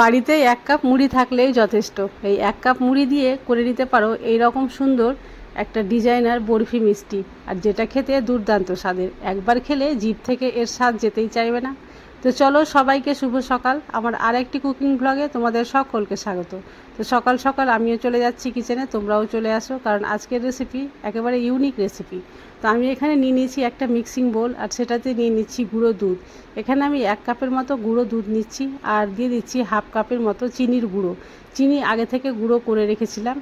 বাড়িতে এক কাপ মুড়ি থাকলেই যথেষ্ট। এই এক কাপ মুড়ি দিয়ে করে নিতে পারো এই রকম সুন্দর একটা ডিজাইনার বরফি মিষ্টি। আর যেটা খেতে দুর্দান্ত স্বাদের। একবার খেলে জিভ থেকে এর স্বাদ যেতেই চাইবে না। তো চলো সবাইকে শুভ সকাল। আমার আরেকটি কুকিং ব্লগে তোমাদের সকলকে স্বাগত। তো সকাল সকাল আমিও চলে যাচ্ছি কিচেনে তোমরাও চলে আসো, কারণ আজকের রেসিপি একেবারে ইউনিক রেসিপি তো আমি এখানে নিয়ে নিয়েছি একটা মিক্সিং বোল আর সেটাতে নিয়ে নিচ্ছি গুঁড়ো দুধ। এখানে আমি এক কাপের মতো গুঁড়ো দুধ নিচ্ছি, আর দিয়ে দিচ্ছি হাফ কাপের মতো চিনির গুঁড়ো। চিনি আগে থেকে গুঁড়ো করে রেখেছিলাম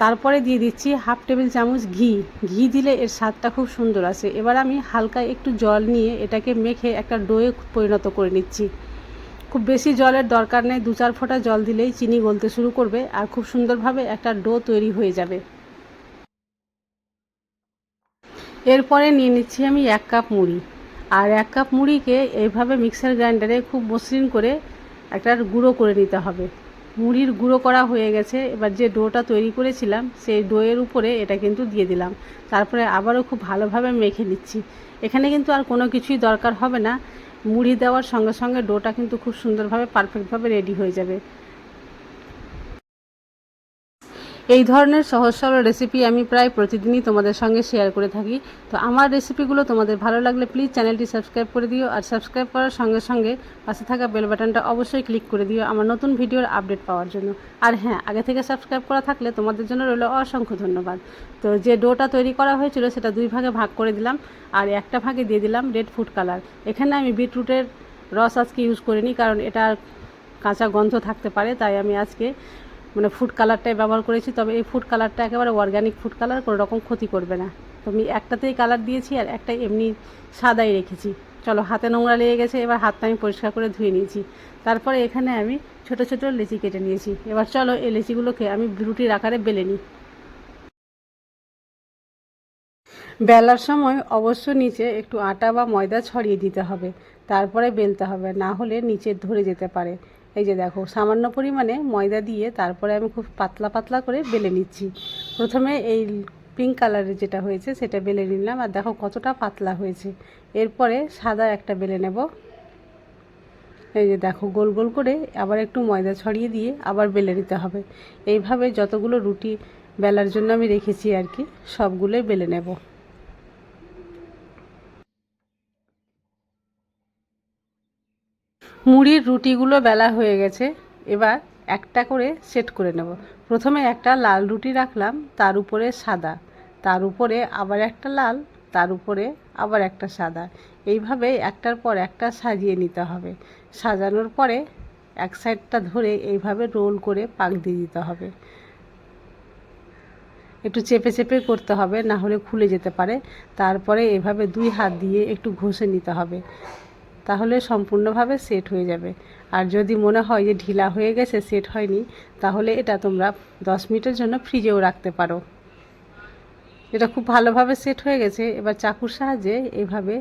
তারপরে দিয়ে দিচ্ছি হাফ টেবিল চামচ ঘি। ঘি দিলে এর স্বাদটা খুব সুন্দর আসে। এবার আমি হালকা একটু জল নিয়ে এটাকে মেখে একটা ডোয়ে পরিণত করে নিচ্ছি। খুব বেশি জলের দরকার নেই, দু চার ফোঁটা জল দিলেই চিনি গলতে শুরু করবে আর খুব সুন্দরভাবে একটা ডো তৈরি হয়ে যাবে। এরপরে নিয়ে নিচ্ছি আমি এক কাপ মুড়ি। আর এক কাপ মুড়িকে এইভাবে মিক্সার গ্রাইন্ডারে খুব মসৃণ করে একটা গুঁড়ো করে নিতে হবে। মুড়ির গুঁড়ো করা হয়ে গেছে। এবার যে ডোটা তৈরি করেছিলাম, সেই ডোয়ের উপরে এটা কিন্তু দিয়ে দিলাম। তারপরে আবারও খুব ভালোভাবে মেখে নিচ্ছি। এখানে কিন্তু আর কোনো কিছুই দরকার হবে না। মুড়ি দেওয়ার সঙ্গে সঙ্গে ডোটা কিন্তু খুব সুন্দরভাবে পারফেক্টভাবে রেডি হয়ে যাবে। এই ধরনের সহজ সরল রেসিপি আমি প্রায় প্রতিদিনই তোমাদের সঙ্গে শেয়ার করে থাকি। তো আমার রেসিপিগুলো তোমাদের ভালো লাগলে প্লিজ চ্যানেলটি সাবস্ক্রাইব করে দিও আর সাবস্ক্রাইব করার সঙ্গে সঙ্গে পাশে থাকা বেল বাটনটা অবশ্যই ক্লিক করে দিও আমার নতুন ভিডিওর আপডেট পাওয়ার জন্য। আর হ্যাঁ আগে থেকে সাবস্ক্রাইব করা থাকলে তোমাদের জন্য রইল অসংখ্য ধন্যবাদ। তো যে ডোটা তৈরি করা হয়েছিল সেটা দুই ভাগে ভাগ করে দিলাম আর একটা ভাগে দিয়ে দিলাম রেড ফুড কালার এখানে আমি বিটরুটের রস আজকে ইউজ করিনি কারণ এটা কাঁচা গন্ধ থাকতে পারে, তাই আমি আজকে মানে ফুড কালারটাই ব্যবহার করেছি, তবে এই ফুড কালারটা একেবারে অর্গ্যানিক ফুড কালার কোনো রকম ক্ষতি করবে না। তো আমি একটাতেই কালার দিয়েছি আর একটা এমনি সাদাই রেখেছি। চলো, হাতে নোংরা লেগে গেছে, এবার হাতটা আমি পরিষ্কার করে ধুয়ে নিয়েছি। তারপরে এখানে আমি ছোট ছোট লেচি কেটে নিয়েছি। এবার চলো, এই লেচিগুলোকে আমি রুটির আকারে বেলে নিই। বেলার সময় অবশ্য নিচে একটু আটা বা ময়দা ছড়িয়ে দিতে হবে, তারপরে বেলতে হবে, না হলে নিচে ধরে যেতে পারে। এই যে দেখো, সামান্য পরিমাণে ময়দা দিয়ে তারপরে আমি খুব পাতলা পাতলা করে বেলে নিচ্ছি। প্রথমে এই পিঙ্ক কালারের যেটা হয়েছে, সেটা বেলে নিলাম আর দেখো কতটা পাতলা হয়েছে। এরপরে সাদা একটা বেলে নেব। এই যে দেখো, গোল গোল করে আবার একটু ময়দা ছড়িয়ে দিয়ে আবার বেলে নিতে হবে। এইভাবে যতগুলো রুটি বেলার জন্য আমি রেখেছি আর কি, সবগুলোই বেলে নেব। মুড়ির রুটিগুলো বেলা হয়ে গেছে, এবার একটা করে সেট করে নেব। প্রথমে একটা লাল রুটি রাখলাম, তার উপরে সাদা, তার উপরে আবার একটা লাল, তার উপরে আবার একটা সাদা। এইভাবে একটার পর একটা সাজিয়ে নিতে হবে। সাজানোর পরে এক সাইডটা ধরে এইভাবে রোল করে পাক দিয়ে দিতে হবে। একটু চেপে চেপে করতে হবে, না হলে খুলে যেতে পারে। তারপরে এভাবে দুই হাত দিয়ে একটু ঘষে নিতে হবে। তাহলে সম্পূর্ণভাবে সেট হয়ে যাবে। আর যদি মনে হয় যে ঢিলা হয়ে গেছে সেট হয়নি, তাহলে এটা তোমরা দশ মিনিটের জন্য ফ্রিজেও রাখতে পারো। এটা খুব ভালোভাবে সেট হয়ে গেছে। এবার চাকুর সাহায্যে এভাবে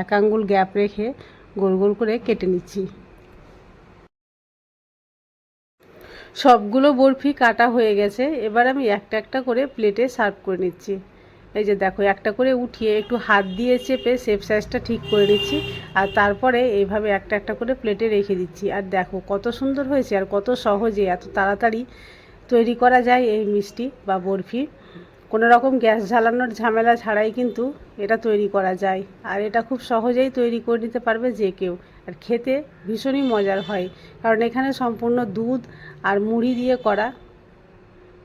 এক আঙ্গুল গ্যাপ রেখে গোল গোল করে কেটে নিচ্ছি। সবগুলো বরফি কাটা হয়ে গেছে। এবার আমি একটা একটা করে প্লেটে সার্ভ করে নিচ্ছি। এই যে দেখো, একটা করে উঠিয়ে একটু হাত দিয়ে চেপে শেপ সাইজটা ঠিক করে নিচ্ছি, আর তারপরে এইভাবে একটা একটা করে প্লেটে রেখে দিচ্ছি। আর দেখো, কত সুন্দর হয়েছে আর কত সহজে এত তাড়াতাড়ি তৈরি করা যায় এই মিষ্টি বা বরফি। কোনো রকম গ্যাস জ্বালানোর ঝামেলা ছাড়াই কিন্তু এটা তৈরি করা যায়। আর এটা খুব সহজেই তৈরি করে নিতে পারবে যে কেউ। আর খেতে ভীষণই মজার হয়, কারণ এখানে সম্পূর্ণ দুধ আর মুড়ি দিয়ে করা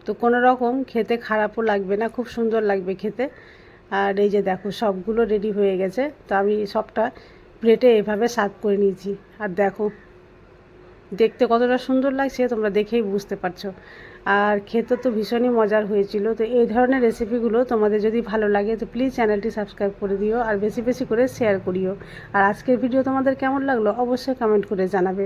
তো কোনো রকম খেতে খারাপও লাগবে না, খুব সুন্দর লাগবে খেতে। আর এই যে দেখো, সবগুলো রেডি হয়ে গেছে। তো আমি সবটা প্লেটে এভাবে সার্ভ করে নিয়েছি। আর দেখো, দেখতে কতটা সুন্দর লাগছে, তোমরা দেখেই বুঝতে পারছ। আর খেতে তো ভীষণই মজার হয়েছিল। তো এই ধরনের রেসিপিগুলো তোমাদের যদি ভালো লাগে, তো প্লিজ চ্যানেলটি সাবস্ক্রাইব করে দিও আর বেশি বেশি করে শেয়ার করিও। আর আজকের ভিডিও তোমাদের কেমন লাগল, অবশ্যই কমেন্ট করে জানাবে।